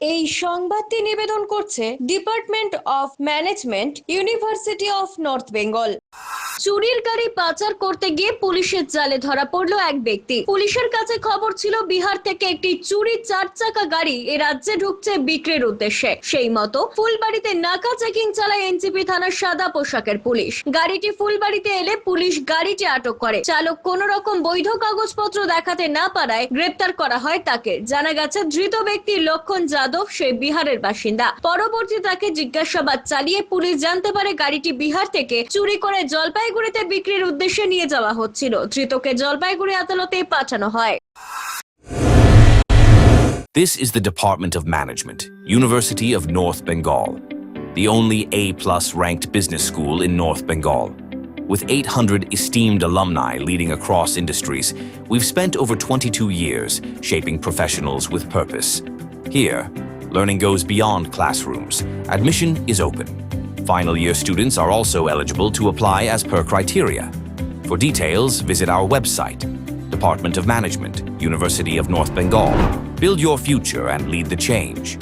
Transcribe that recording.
এই সংবাদটি নিবেদন করছে department of management university of north Bengal. চুরির গাড়ি পাচার করতে গিয়ে পুলিশের জালে ধরা পড়ল এক ব্যক্তি। পুলিশের কাছে খবর ছিল, বিহার থেকে একটি চুরি চার চাকা গাড়ি এ রাজ্যে ঢুকছে বিক্রির উদ্দেশ্যে। সেই মতো ফুলবাড়িতে নাকা চেকিং চালায় এনসিপি থানার সাদা পোশাকের পুলিশ। গাড়িটি ফুলবাড়িতে এলে পুলিশ গাড়িটি আটক করে। চালক কোন রকম বৈধ কাগজপত্র দেখাতে না পারায় গ্রেপ্তার করা হয় তাকে। জানা গেছে, ধৃত ব্যক্তি লক্ষণ যাদব, সে বিহারের বাসিন্দা। পরবর্তী তাকে জিজ্ঞাসাবাদ চালিয়ে পুলিশ জানতে পারে গাড়িটি বিহার থেকে চুরি করে জলপাইগুড়িতে বিক্রির উদ্দেশ্যে নিয়ে যাওয়া হচ্ছিল ধৃতকে জলপাইগুড়ি আদালতে পাঠানো হয় This is the Department of Management, University of North Bengal, the only A plus ranked business school in North Bengal. With 800 esteemed alumni leading across industries, we've spent over 22 years shaping professionals with purpose. Here, learning goes beyond classrooms. Admission is open. Final year students are also eligible to apply as per criteria. For details, visit our website, Department of Management, University of North Bengal. Build your future and lead the change.